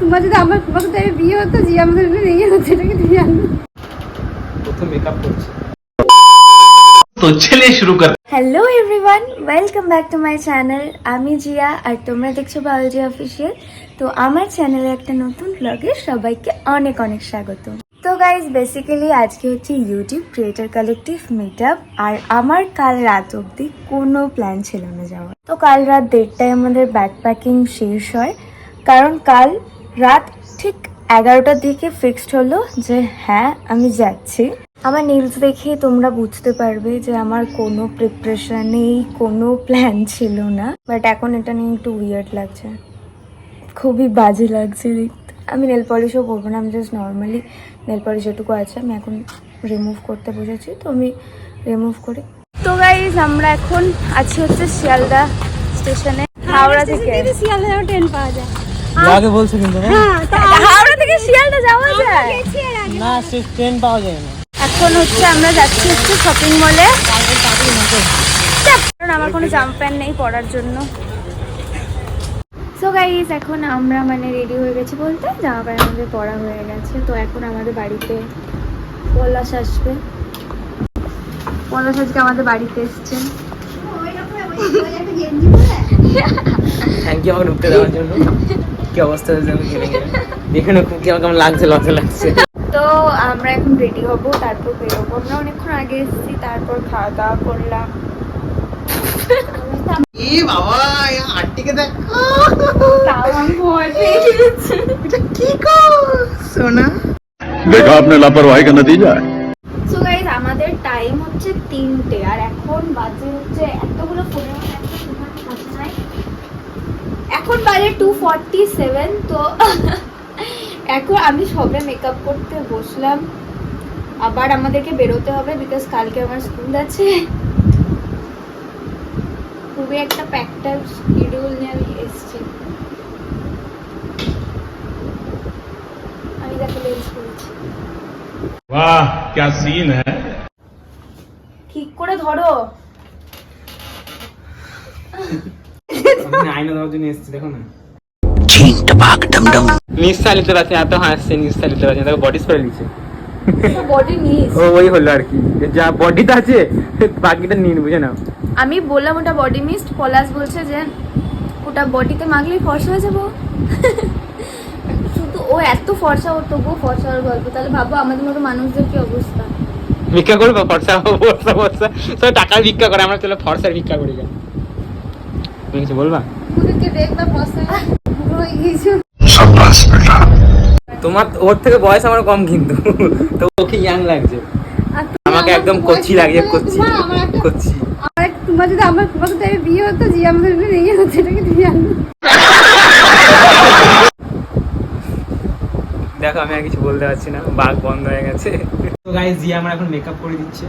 তোমার যদি আমার তোমার সাথে বিয়ে হতো জি আমাদের তুমি প্রথম মেকআপ করছে। Hello everyone back to my channel আমি জিয়া আর তোমরা দেখছ অফিসিয়াল তো আমার চ্যানেলে একটা নতুন ব্লগে সবাইকে অনেক অনেক স্বাগতম। তো গাইজ বেসিক্যালি আজকে হচ্ছে ইউটিউব ক্রিয়েটার কালেকটিভ মিট আর আমার কাল রাত অবধি কোনো প্ল্যান ছিল না যাওয়ার। তো কাল রাত দেড়টায় আমাদের ব্যাগ প্যাকিং শেষ হয়, কারণ কাল রাত ঠিক এগারোটার দিকে ফিক্সড হলো যে হ্যাঁ আমি যাচ্ছি। আমার নীলস দেখে তোমরা বুঝতে পারবে যে আমার কোনো প্রিপারেশন নেই, কোনো প্ল্যান ছিল না। বাট এখন এটা নিয়ে একটু উইয়ার্ড লাগছে। খুবই বাজে লাগছে দেখতে। আমি নেল পলিশও করব না আমি জাস্ট নর্মালি নেল পলিশ যেটুকু আছে আমি এখন রিমুভ করতে বসেছি তো আমি রিমুভ করি। তো গাইজ আমরা এখন আছি হচ্ছে শিয়ালদা স্টেশনে হাওড়া থেকে। শিয়ালদা ট্রেন পাওয়া যায়। আগে বলছো কিন্তু হাওড়া থেকে শিয়ালদা যাওয়া যায়? না সে ট্রেন পাওয়া যায় না। এখন হচ্ছে আমরা যাচ্ছি হচ্ছে শপিং মলে কারণ আমার কোনো জাম্প প্যান্ট নেই পরার জন্য। সো গাইজ এখন আমরা মানে রেডি হয়ে গেছি বলতে জামা প্যান্ট আমাদের পরা হয়ে গেছে। তো এখন আমাদের বাড়িতে পলাশ আসবে। পলাশ আজকে আমাদের বাড়িতে এসছে। থ্যাংক ইউ আমাকে ঢুকতে দেওয়ার জন্য। কি অবস্থা হয়েছে আমি কেমন কেমন লাগছে লজ্জা লাগছে। তো আমরা এখন রেডি হব তারপর বেরোবো। আমরা অনেকক্ষণ আগে এসেছি তারপর খাওয়া দাওয়া করলাম। এদিকে আপনার লাপরওয়াহি সো গাইস আমাদের টাইম হচ্ছে তিনটে আর এখন বাজে হচ্ছে এতগুলো ফোনে এখন বাজে টু ফর্টি সেভেন তো এখন আমি সবে মেকআপ করতে বসলাম। আবার আমাদেরকে বেরোতে হবে বিকজ কালকে আমার স্কুল আছে। খুবই একটা প্যাকটার শিডিউল নিয়ে আমি এসেছি আমি দেখো লেন্স করেছি वाह क्या सीन है ঠিক করে ধরো আমি আয়না দেওয়ার জন্য এসেছি দেখো না নিঃসালিত আছে এত হাসছে নিঃসালিত আছে দেখো বডি স্প্রে দিচ্ছে বডি নিস ও ওই হলো আর কি যা বডিটা আছে বাকিটা নিন বুঝে নাও আমি বললাম ওটা বডি মিস্ট পলাশ বলছে যে ওটা বডিতে মাখলেই ফর্সা হয়ে যাব। শুধু ও এত ফর্সা ফর্সার গল্প। তাহলে ভাবো আমাদের মতো মানুষদের কি অবস্থা? ভিক্ষা করব? ফর্সা ফর্সা ফর্সা। সব টাকা ভিক্ষা করে আমরা ফর্সার ভিক্ষা করি তুমি কিছু বলবা? ওদেরকে দেখবা ফর্সা হয়ে গেছে তোমার ওর থেকে বয়স আমার কম কিন্তু। তো ওকে ইয়াং লাগছে। আমাকে একদম কচি লাগছে তোমার যদি আমার তোমার সাথে বিয়ে হতো যে আমাদের বিয়ে হতো এটাকে তুমি জানো দেখো আমি আর কিছু বলতে পারছি না। বাঘ বন্ধ হয়ে গেছে। তো গাইস জি আমার এখন মেকআপ করে দিচ্ছে।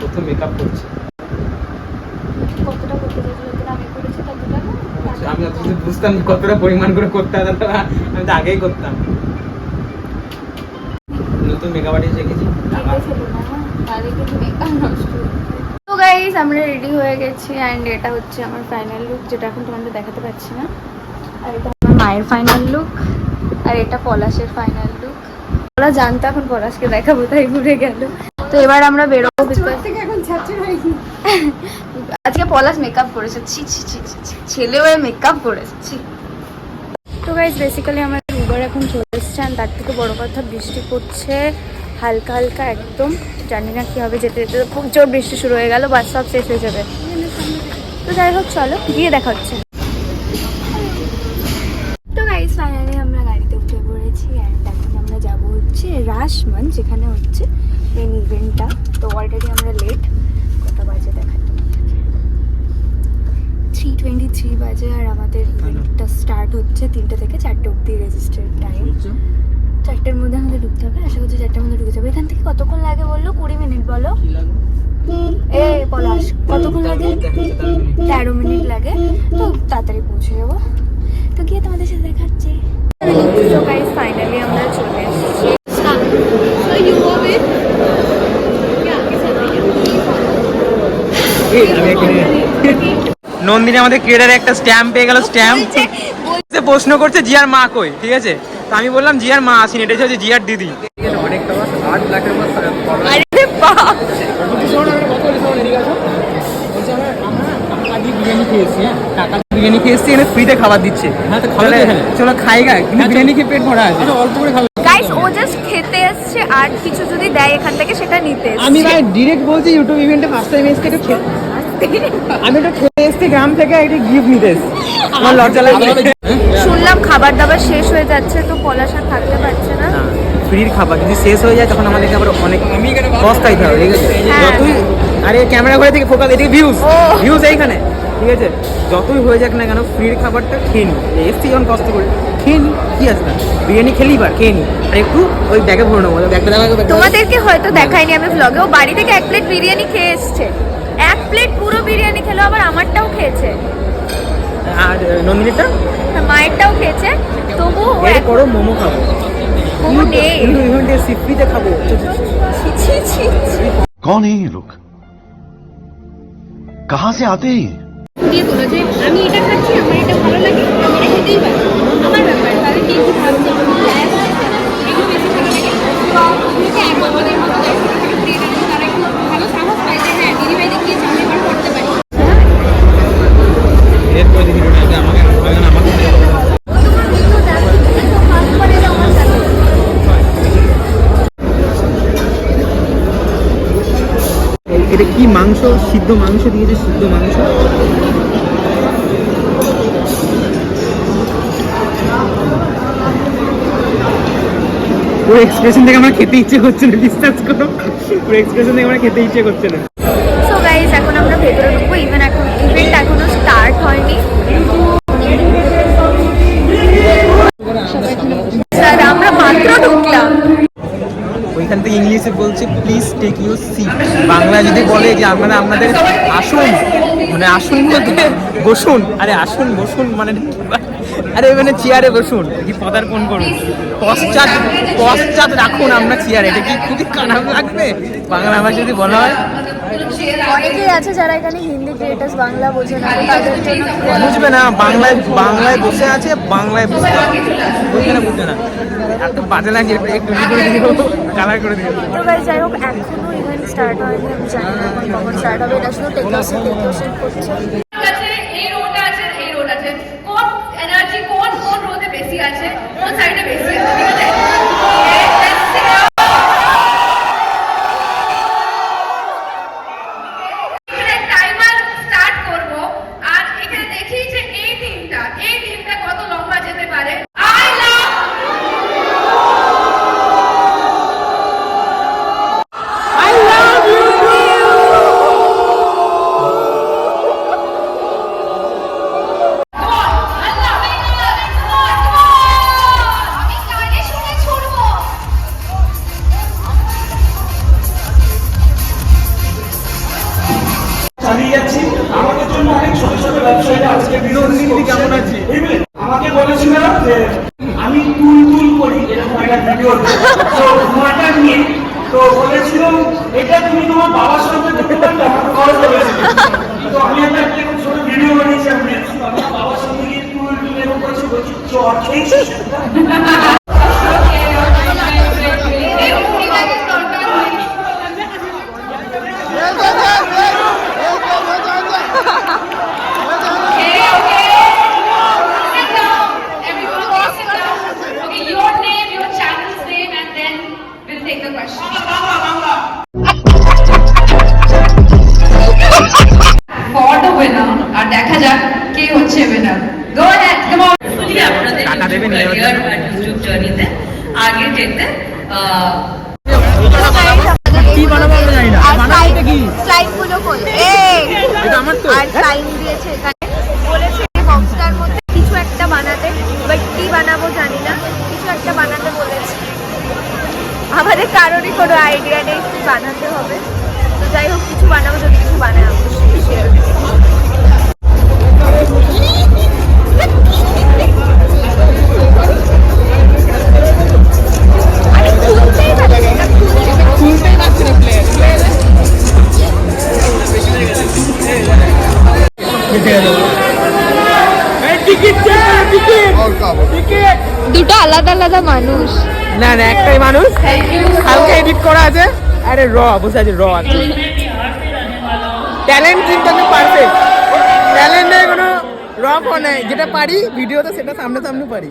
প্রথম মেকআপ করছে। কতটা করতে আমি করেছি ততটা আচ্ছা, আমি বুঝতাম কতটা পরিমাণ করে করতে হবে আমি তো আগেই করতাম। নতুন মেকআপ আর্টিস্ট রেখেছি তো গাইস আমরা রেডি হয়ে গেছি অ্যান্ড এটা হচ্ছে আমার ফাইনাল লুক যেটা এখন তোমাদের দেখাতে পাচ্ছি না। আর এটা আমার মায়ের ফাইনাল লুক আর এটা পলাশের ফাইনাল লুক ওরা জানতো এখন পলাশকে দেখাবো তাই ঘুরে গেল। তো এবার আমরা বেরোবো আজকে পলাশ মেকআপ করেছে। ছি ছি ছি। ছেলে হয়ে মেকআপ করেছে। তো গাইজ বেসিক্যালি আমার উবার এখন চলে এসছে তার থেকে বড় কথা বৃষ্টি পড়ছে। হালকা হালকা একদম জানি না কি হবে যেতে যেতে তো খুব জোর বৃষ্টি শুরু হয়ে গেল বাস সব শেষ হয়ে যাবে। তো যাই হোক চলো গিয়ে দেখা হচ্ছে। তো গাইজ ফাইনালি আমরা গাড়িতে উঠে পড়েছি অ্যান্ড এখন আমরা যাব হচ্ছে রাসমন যেখানে হচ্ছে মেন ইভেন্টটা তো অলরেডি আমরা লেট কত বাজে দেখাই থ্রি টোয়েন্টি থ্রি বাজে আর আমাদের ইভেন্টটা স্টার্ট হচ্ছে তিনটে থেকে চারটে অব্দি রেজিস্টার্ড টাইম চারটের মধ্যে আমাদের ঢুকতে হবে। আশা করছি চারটের মধ্যে ঢুকে যাবে। এখান থেকে কতক্ষণ লাগে বলল? কুড়ি মিনিট বলো। এ পলাশ কতক্ষণ লাগে? তেরো মিনিট। লাগে। তো তাড়াতাড়ি পৌঁছে যাব। তো গিয়ে তোমাদের সাথে দেখাচ্ছি ফাইনালি আমরা চলে এসেছি। নন্দিনী আমাদের ক্রিয়েটারে একটা স্ট্যাম্প পেয়ে গেল। স্ট্যাম্প প্রশ্ন করছে জিয়ার মা কই? ঠিক আছে? আমি বললাম জিয়ার মা আসেনি এটা হচ্ছে জিয়ার দিদি। বিরিয়ানি খেয়েছি হ্যাঁ এখানে ফ্রিতে খাবার দিচ্ছে হ্যাঁ চলো। খাই গা কিন্তু বিরিয়ানি খেয়ে পেট ভরা আছে। অল্প করে খাবে। গাইস ও জাস্ট খেতে এসছে আর কিছু যদি দেয় এখান থেকে সেটা নিতে আমি ভাই ডিরেক্ট বলছি ইউটিউব ইভেন্টে ফার্স্ট টাইম আমি একটু খেতে এসেছি গ্রাম থেকে একটু গিফট নিতে এসেছি। আমার লজ্জা খাবার দাবার শেষ হয়ে যাচ্ছে তো পলাশ আর থাকতে পারছে না। ফ্রির খাবার যদি শেষ হয়ে যায় তখন আমাদেরকে আবার অনেক খাইতে হবে ঠিক আছে? হ্যাঁ। যতই আরে ক্যামেরা ঘরে থেকে ফোকাস এদিকে ভিউজ ভিউজ এইখানে ঠিক আছে? যতই হয়ে যাক না কেন ফ্রির খাবারটা খেয়ে নি এসছি যখন কষ্ট করে। খেয়ে নি কি আছে বিরিয়ানি খেলি বার খেয়ে নি আর একটু ওই ব্যাগে ভরে নেব ব্যাগটা দেখা তোমাদেরকে হয়তো দেখাইনি আমি ব্লগে ও বাড়ি থেকে এক প্লেট বিরিয়ানি খেয়ে এসছে। এক প্লেট পুরো বিরিয়ানি খেলো আবার আমারটাও খেয়েছে। আর নন্দিনীটা? হ্যাঁ, মায়েরটাও খেয়েছে তবু করো মোমো খাব। মোমো নেই। সিপিতে খাব। কন এই লোক কাহা সে আতে আমি এটা খাচ্ছি আমার এটা ভালো লাগে আমি খেতেই পারি। আমার ব্যাপার তাহলে কি ভাবছি? এটা কি মাংস? সিদ্ধ মাংস দিয়েছে সিদ্ধ মাংস? পুরো এক্সপ্রেশন থেকে আমার খেতে ইচ্ছে করছে না, বিশ্বাস করো। ওর এক্সপ্রেশন থেকে আমার খেতে ইচ্ছে করছে না। প্লিজ টেক ইউর সিট বাংলায় যদি বলে যে মানে আপনাদের আসুন মানে আসুন বলতে বসুন। আরে আসুন, বসুন মানে আরে মানে চেয়ারে বসুন। কি পদার্পণ করুন পশ্চাৎ পশ্চাৎ রাখুন আমরা চেয়ারে। এটা কি খুবই খারাপ লাগবে? বাংলা ভাষা যদি বলা হয়। অনেকেই আছে যারা এখানে হিন্দি ক্রিয়েটার্স বাংলা বোঝে না তাদের জন্য বুঝবে না বাংলায় বাংলায় বসে আছে বাংলায় বসে আছে। ওইখানে বুঝবে না। এত বাজে লাগে একটু করে দিও কালার করে দিও। তো গাইজ যাই হোক এখনও ইভেন্ট স্টার্ট হয়নি আমি জানি না কখন স্টার্ট হবে। এটা শুধু করছে। আজকে কেমন আছে? আমাকে বলেছিল যে আমি তুল তুল করি, এরকম একটা ভিডিও তো। ঘোড়াটা নিয়ে, তো বলেছিল, এটা তুমি তোমার বাবার সঙ্গে দেখতে পারলে আমার খরচ বলেছিল তো আমি একটা এরকম ছোট ভিডিও বানিয়েছি, আমি বাবার সঙ্গে গিয়ে তুল তুল এরকম করেছি বলছি চর খেয়েছিস? আপনাদের টাকা দেবেন YouTube এবার। career আর YouTube journey-তে আগে যেতে কি বানাবো আমরা জানি না। বানাবো কি? স্লাইমগুলো খোল এটা আমার তো। আর সাইন দিয়েছে এখানে। বলেছে বক্সটার মধ্যে কিছু একটা বানাতে বাট কি বানাবো জানি না। কিছু একটা বানাতে বলেছে। আমাদের কারোরই কোনো আইডিয়া নেই কি বানাতে হবে। তো যাই হোক কিছু বানাবো যদি কিছু বানায়। আলাদা মানুষ। না না একটাই মানুষ। কালকে এডিট করা আছে। আরে র বসে আছে র আছে। ট্যালেন্ট কিন্তু আমি পারফেক্ট ট্যালেন্টে কোনো র নেই। যেটা পারি ভিডিওতে সেটা সামনে সামনে পারি।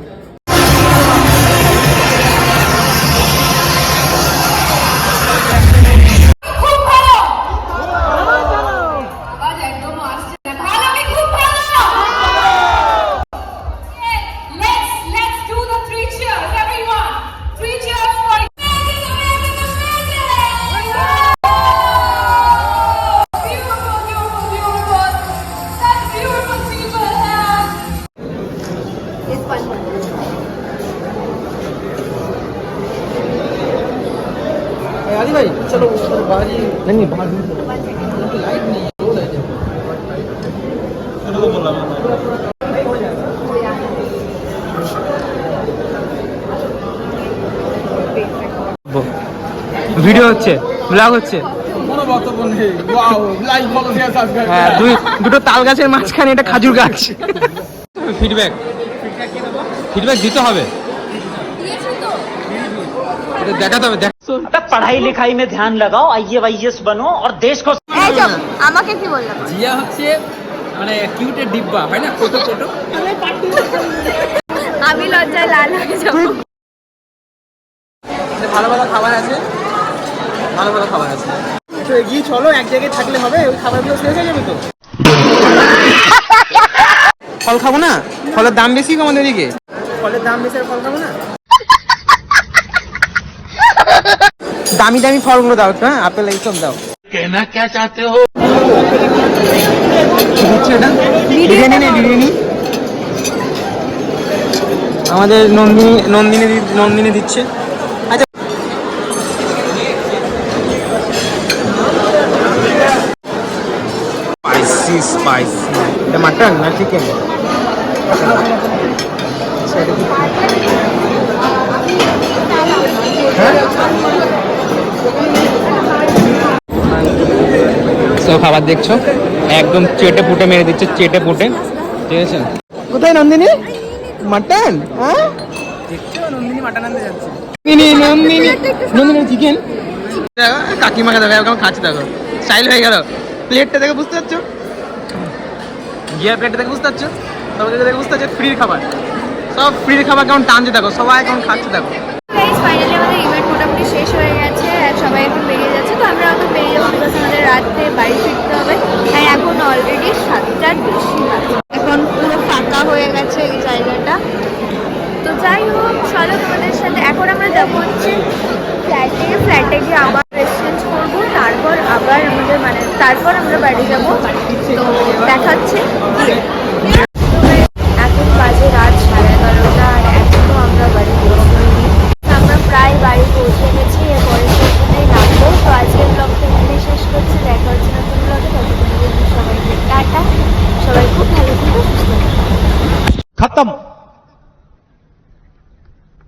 नहीं ভিডিও হচ্ছে ব্লগ হচ্ছে। হ্যাঁ, দুটো তাল গাছের মাঝখানে এটা খাজুর গাছ। ফিডব্যাক ফিডব্যাক দিতে হবে। দেখাতে হবে পড়াই লিখাই মে ধ্যান লাগাও আইএএস বনো আর দেশ কো আমাকে কি বললাম জিয়া হচ্ছে মানে ডিব্বা হয় না? ছোট ছোট আমি লাল হয়ে যাব। ভালো ভালো খাবার আছে। ভালো ভালো খাবার আছে। এগিয়ে চলো এক জায়গায় থাকলে হবে যাবে তো। ফল খাব না? ফলের দাম বেশি আমাদের এদিকে। ফলের দাম বেশি ফল খাব না? দামি দামি ফলগুলো দাও হ্যাঁ? আপেল এইসব দাও। কেনা কে চাতে হো বিরিয়ানি আমাদের নন্দিনী নন্দিনী নন্দিনী দিচ্ছে। আচ্ছা। স্পাইসি স্পাইসি এটা মাটন না চিকেন হ্যাঁ? খাবার দেখছ? একদম চেটে পুটে মেরে দিচ্ছে চেটে পুটে। ঠিক আছে? কোথায় নন্দিনী? মাটন হ্যাঁ? নন্দিনী মাটন আনতে যাচ্ছে নন্দিনী। নন্দিনী নন্দিনী চিকেন কাকিমাকে দেখো এরকম খাচ্ছে দেখো। স্টাইল হয়ে গেল। প্লেটটা দেখে বুঝতে পারছ? গিয়ার প্লেটটা দেখে বুঝতে পারছ? দেখে বুঝতে পারছ ফ্রির খাবার। সব ফ্রির খাবার কেমন টানছে দেখো। সবাই কেমন খাচ্ছে দেখো। আমরা এখন বেরিয়ে যাব বিকজ আমাদের রাত্রে বাড়ি ফিরতে হবে। তাই এখন অলরেডি সাতটার বেশি। এখন পুরো ফাঁকা হয়ে গেছে এই জায়গাটা। তো যাই হোক চলো তোমাদের সাথে। এখন আমরা যাব হচ্ছে ফ্ল্যাটে ফ্ল্যাটে গিয়ে আবার চেঞ্জ করব। তারপর আবার আমাদের মানে তারপর আমরা বাড়ি যাব। তো